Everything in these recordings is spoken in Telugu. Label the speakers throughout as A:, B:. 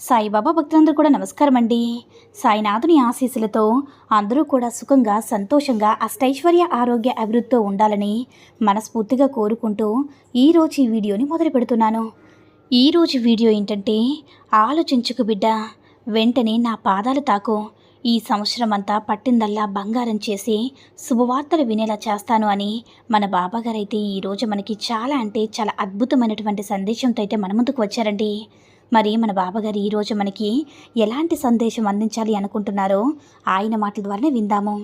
A: సాయిబాబా భక్తులందరూ కూడా నమస్కారం అండి సాయినాథుని ఆశీస్సులతో అందరూ కూడా సుఖంగా సంతోషంగా అష్టైశ్వర్య ఆరోగ్య అభివృద్ధితో ఉండాలని మనస్ఫూర్తిగా కోరుకుంటూ ఈరోజు ఈ వీడియోని మొదలు పెడుతున్నాను. ఈరోజు వీడియో ఏంటంటే ఆలోచించుకు బిడ్డ వెంటనే నా పాదాలు తాకు. ఈ సంవత్సరం అంతా పట్టిందల్లా బంగారం చేసి శుభవార్తలు వినేలా చేస్తాను అని మన బాబాగారైతే ఈరోజు మనకి చాలా అంటే చాలా అద్భుతమైనటువంటి సందేశంతో అయితే మన ముందుకు వచ్చారండి. మరి మన బాబాగారు ఈరోజు మనకి ఎలాంటి సందేశం అందించాలి అనుకుంటున్నారో ఆయన మాటల ద్వారానే విందాము.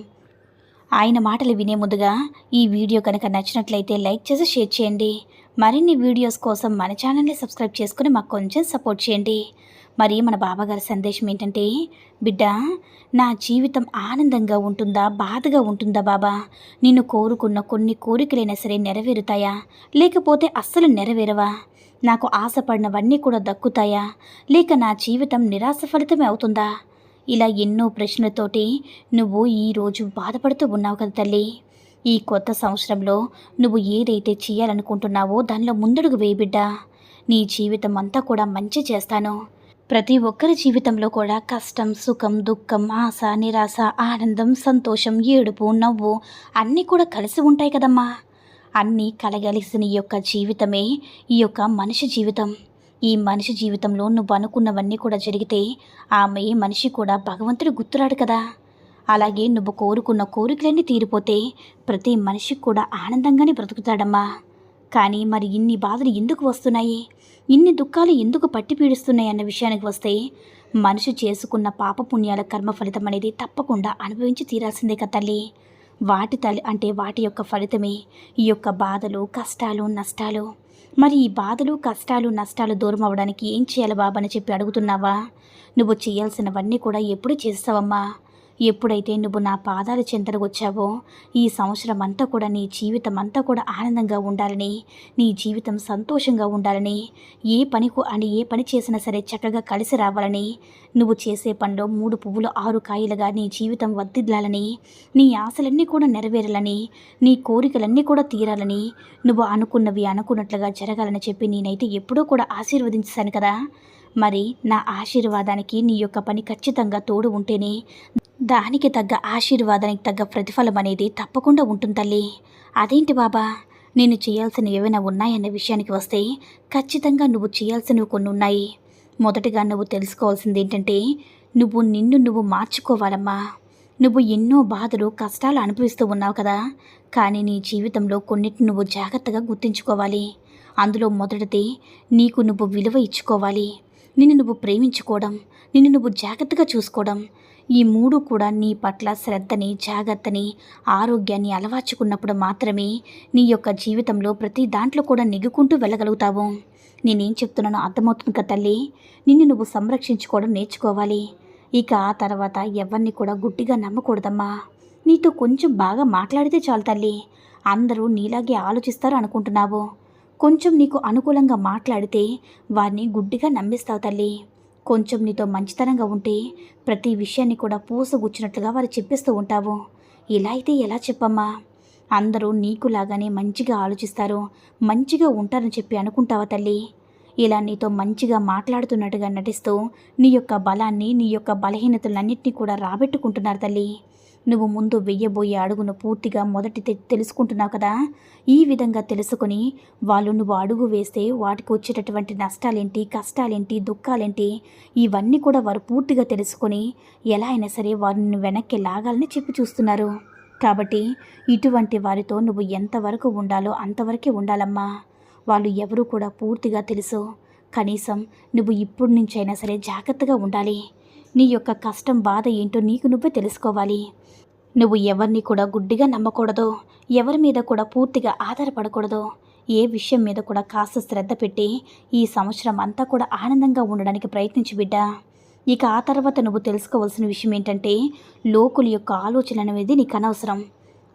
A: ఆయన మాటలు వినే ముందుగా ఈ వీడియో కనుక నచ్చినట్లయితే లైక్ చేసి షేర్ చేయండి. మరిన్ని వీడియోస్ కోసం మన ఛానల్ని సబ్స్క్రైబ్ చేసుకుని మాకు కొంచెం సపోర్ట్ చేయండి. మరి మన బాబాగారి సందేశం ఏంటంటే బిడ్డ నా జీవితం ఆనందంగా ఉంటుందా? బాధగా ఉంటుందా బాబా? నిన్ను కోరుకున్న కొన్ని కోరికలైనా సరే నెరవేరుతాయా? లేకపోతే అస్సలు నెరవేరవా? నాకు ఆశపడినవన్నీ కూడా దక్కుతాయా? లేక నా జీవితం నిరాశ ఫలితమే అవుతుందా? ఇలా ఎన్నో ప్రశ్నలతోటి నువ్వు ఈరోజు బాధపడుతూ ఉన్నావు కదా తల్లి. ఈ కొత్త సంవత్సరంలో నువ్వు ఏదైతే చేయాలనుకుంటున్నావో దానిలో ముందడుగు వేయబిడ్డా నీ జీవితం అంతా కూడా మంచి చేస్తాను. ప్రతి ఒక్కరి జీవితంలో కూడా కష్టం సుఖం దుఃఖం ఆశ నిరాశ ఆనందం సంతోషం ఏడుపు నవ్వు అన్నీ కూడా కలిసి ఉంటాయి కదమ్మా. అన్నీ కలగలిసిన ఈ యొక్క జీవితమే ఈ యొక్క మనిషి జీవితం. ఈ మనిషి జీవితంలో నువ్వు అనుకున్నవన్నీ కూడా జరిగితే ఆమె మనిషి కూడా భగవంతుడు గుర్తురాడు కదా. అలాగే నువ్వు కోరుకున్న కోరికలన్నీ తీరిపోతే ప్రతి మనిషి కూడా ఆనందంగానే బ్రతుకుతాడమ్మా. కానీ మరి ఇన్ని బాధలు ఎందుకు వస్తున్నాయి? ఇన్ని దుఃఖాలు ఎందుకు పట్టి పీడిస్తున్నాయి అన్న విషయానికి వస్తే మనిషి చేసుకున్న పాపపుణ్యాల కర్మ ఫలితం అనేది తప్పకుండా అనుభవించి తీరాల్సిందే కదా తల్లి. వాటి తల్లి అంటే వాటి యొక్క ఫలితమే ఈ యొక్క బాధలు కష్టాలు నష్టాలు. మరి ఈ బాధలు కష్టాలు నష్టాలు దూరం అవ్వడానికి ఏం చేయాలి బాబా అని చెప్పి అడుగుతున్నావా? నువ్వు చేయాల్సినవన్నీ కూడా ఎప్పుడు చేస్తావమ్మా? ఎప్పుడైతే నువ్వు నా పాదాల చెంతకు వచ్చావో ఈ సంవత్సరం అంతా కూడా నీ జీవితం అంతా కూడా ఆనందంగా ఉండాలని నీ జీవితం సంతోషంగా ఉండాలని ఏ పనికు అని ఏ పని చేసినా సరే చక్కగా కలిసి రావాలని నువ్వు చేసే పనిలో మూడు పువ్వులు ఆరు కాయలుగా నీ జీవితం వర్దిద్దాలని నీ ఆశలన్నీ కూడా నెరవేరాలని నీ కోరికలన్నీ కూడా తీరాలని నువ్వు అనుకున్నవి అనుకున్నట్లుగా జరగాలని చెప్పి నేనైతే ఎప్పుడూ కూడా ఆశీర్వదించాను కదా. మరి నా ఆశీర్వాదానికి నీ యొక్క పని ఖచ్చితంగా తోడు ఉంటేనే దానికి తగ్గ ఆశీర్వాదానికి తగ్గ ప్రతిఫలం అనేది తప్పకుండా ఉంటుంది తల్లి. అదేంటి బాబా? నేను చేయాల్సినవి ఏవైనా ఉన్నాయనే విషయానికి వస్తే ఖచ్చితంగా నువ్వు చేయాల్సినవి కొన్ని ఉన్నాయి. మొదటగా నువ్వు తెలుసుకోవాల్సింది ఏంటంటే నువ్వు నిన్ను నువ్వు మార్చుకోవాలమ్మా. నువ్వు ఎన్నో బాధలు కష్టాలు అనుభవిస్తూ ఉన్నావు కదా. కానీ నీ జీవితంలో కొన్నిటిని నువ్వు జాగ్రత్తగా గుర్తుంచుకోవాలి. అందులో మొదటిది నీకు నువ్వు విలువ ఇచ్చుకోవాలి. నిన్ను నువ్వు ప్రేమించుకోవడం నిన్ను నువ్వు జాగ్రత్తగా చూసుకోవడం ఈ మూడు కూడా నీ పట్ల శ్రద్ధని జాగ్రత్తని ఆరోగ్యాన్ని అలవార్చుకున్నప్పుడు మాత్రమే నీ యొక్క జీవితంలో ప్రతి దాంట్లో కూడా నెగ్గుకుంటూ వెళ్ళగలుగుతావు. నేనేం చెప్తున్నానో అర్థమవుతుంది కదా తల్లి. నిన్ను నువ్వు సంరక్షించుకోవడం నేర్చుకోవాలి. ఇక ఆ తర్వాత ఎవరిని కూడా గుడ్డిగా నమ్మకూడదమ్మా. నీతో కొంచెం బాగా మాట్లాడితే చాలు తల్లి. అందరూ నీలాగే ఆలోచిస్తారు అనుకుంటున్నావు. కొంచెం నీకు అనుకూలంగా మాట్లాడితే వారిని గుడ్డిగా నమ్మిస్తావు తల్లి. కొంచెం నీతో మంచితనంగా ఉంటే ప్రతి విషయాన్ని కూడా పూసగుచ్చినట్లుగా వారు చెప్పిస్తూ ఉంటావు. ఇలా అయితే ఎలా చెప్పమ్మా? అందరూ నీకులాగానే మంచిగా ఆలోచిస్తారు మంచిగా ఉంటారని చెప్పి అనుకుంటావా తల్లి? ఇలా నీతో మంచిగా మాట్లాడుతున్నట్టుగా నటిస్తూ నీ యొక్క బలాన్ని నీ యొక్క బలహీనతలన్నింటినీ కూడా రాబెట్టుకుంటున్నారు తల్లి. నువ్వు ముందు వెయ్యబోయే అడుగును పూర్తిగా మొదటి తె- తెలుసుకుంటున్నావు కదా? ఈ విధంగా తెలుసుకొని వాళ్ళు నువ్వు అడుగు వేస్తే వాటికి వచ్చేటటువంటి నష్టాలేంటి కష్టాలేంటి దుఃఖాలేంటి ఇవన్నీ కూడా వారు పూర్తిగా తెలుసుకొని ఎలా అయినా సరే వారిని వెనక్కి లాగాలని చెప్పి చూస్తున్నారు. కాబట్టి ఇటువంటి వారితో నువ్వు ఎంతవరకు ఉండాలో అంతవరకే ఉండాలమ్మా. వాళ్ళు ఎవరు కూడా పూర్తిగా తెలుసు. కనీసం నువ్వు ఇప్పుడు నుంచైనా సరే జాగ్రత్తగా ఉండాలి. నీ యొక్క కష్టం బాధ ఏంటో నీకు నువ్వే తెలుసుకోవాలి. నువ్వు ఎవరిని కూడా గుడ్డిగా నమ్మకూడదు. ఎవరి మీద కూడా పూర్తిగా ఆధారపడకూడదు. ఏ విషయం మీద కూడా కాస్త శ్రద్ధ పెట్టి ఈ సంవత్సరం అంతా కూడా ఆనందంగా ఉండడానికి ప్రయత్నించు బిడ్డా. ఇక ఆ తర్వాత నువ్వు తెలుసుకోవాల్సిన విషయం ఏంటంటే లోకుల యొక్క ఆలోచన అనేది నీకు అనవసరం.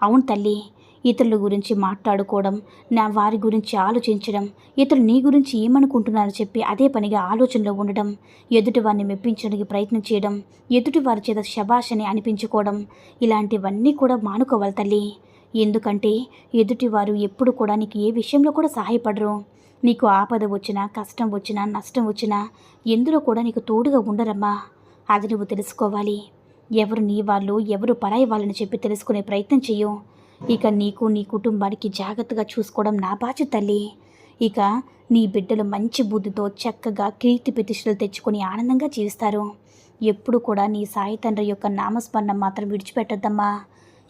A: అవును తల్లి ఇతరుల గురించి మాట్లాడుకోవడం నా వారి గురించి ఆలోచించడం ఇతరులు నీ గురించి ఏమనుకుంటున్నారో చెప్పి అదే పనిగా ఆలోచనలో ఉండడం ఎదుటి వారిని మెప్పించడానికి ప్రయత్నం చేయడం ఎదుటి వారి చేత శబాష్ అని అనిపించుకోవడం ఇలాంటివన్నీ కూడా మానుకోవాలి తల్లి. ఎందుకంటే ఎదుటివారు ఎప్పుడు కూడా నీకు ఏ విషయంలో కూడా సహాయపడరు. నీకు ఆపద వచ్చినా కష్టం వచ్చినా నష్టం వచ్చినా ఎందులో కూడా నీకు తోడుగా ఉండరమ్మా. అది నువ్వు తెలుసుకోవాలి. ఎవరు నీ వాళ్ళు ఎవరు పరాయి వాళ్ళని చెప్పి తెలుసుకునే ప్రయత్నం చెయ్యు. ఇక నీకు నీ కుటుంబానికి జాగ్రత్తగా చూసుకోవడం నా బాధ్యత తల్లి. ఇక నీ బిడ్డలు మంచి బుద్ధితో చక్కగా కీర్తి ప్రతిష్టలు తెచ్చుకొని ఆనందంగా జీవిస్తారు. ఎప్పుడు కూడా నీ సాయి తండ్రి యొక్క నామస్మరణం మాత్రం విడిచిపెట్టద్దమ్మా.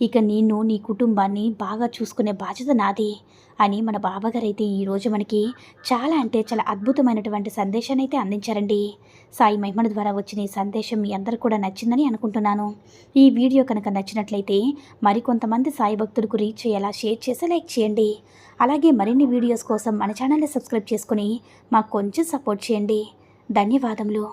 A: ఇక నేను నీ కుటుంబాన్ని బాగా చూసుకునే బాధ్యత నాది అని మన బాబాగారు అయితే ఈరోజు మనకి చాలా అంటే చాలా అద్భుతమైనటువంటి సందేశాన్ని అయితే అందించారండి. సాయి మహిమల ద్వారా వచ్చిన ఈ సందేశం మీ అందరు కూడా నచ్చిందని అనుకుంటున్నాను. ఈ వీడియో కనుక నచ్చినట్లయితే మరికొంతమంది సాయి భక్తులకు రీచ్ అయ్యేలా షేర్ చేసి లైక్ చేయండి. అలాగే మరిన్ని వీడియోస్ కోసం మన ఛానల్ని సబ్స్క్రైబ్ చేసుకుని మాకు కొంచెం సపోర్ట్ చేయండి. ధన్యవాదములు.